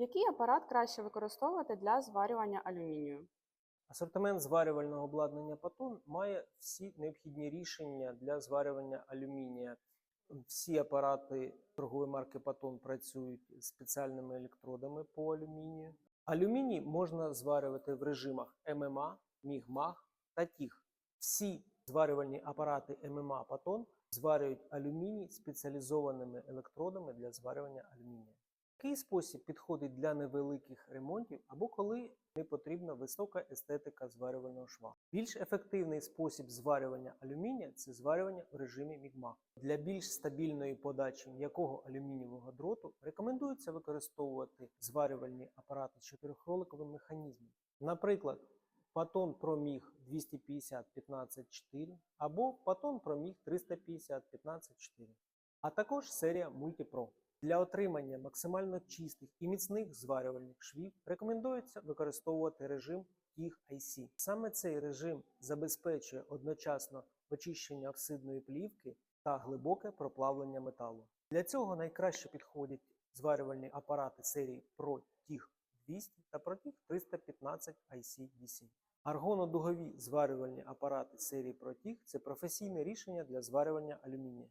Який апарат краще використовувати для зварювання алюмінію? Асортимент зварювального обладнання Патон має всі необхідні рішення для зварювання алюмінія. Всі апарати торгової марки Патон працюють з спеціальними електродами по алюмінію. Алюміній можна зварювати в режимах ММА, МІГ-МАГ та ТІГ. Всі зварювальні апарати ММА Патон зварюють алюміній спеціалізованими електродами для зварювання алюмінія. Такий спосіб підходить для невеликих ремонтів або коли не потрібна висока естетика зварювального шва. Більш ефективний спосіб зварювання алюмінія це зварювання в режимі мігма. Для більш стабільної подачі м'якого алюмінієвого дроту рекомендується використовувати зварювальні апарати з чотирьохроликовим механізмом. Наприклад, Патон Проміг 250 154 або Патон Проміг 350 154, а також серія Multipro. Для отримання максимально чистих і міцних зварювальних швів рекомендується використовувати режим TIG IC. Саме цей режим забезпечує одночасно очищення оксидної плівки та глибоке проплавлення металу. Для цього найкраще підходять зварювальні апарати серії Pro TIG 200 та Pro TIG 315 IC-DC. Аргонодугові зварювальні апарати серії ProTIG – це професійне рішення для зварювання алюмінія.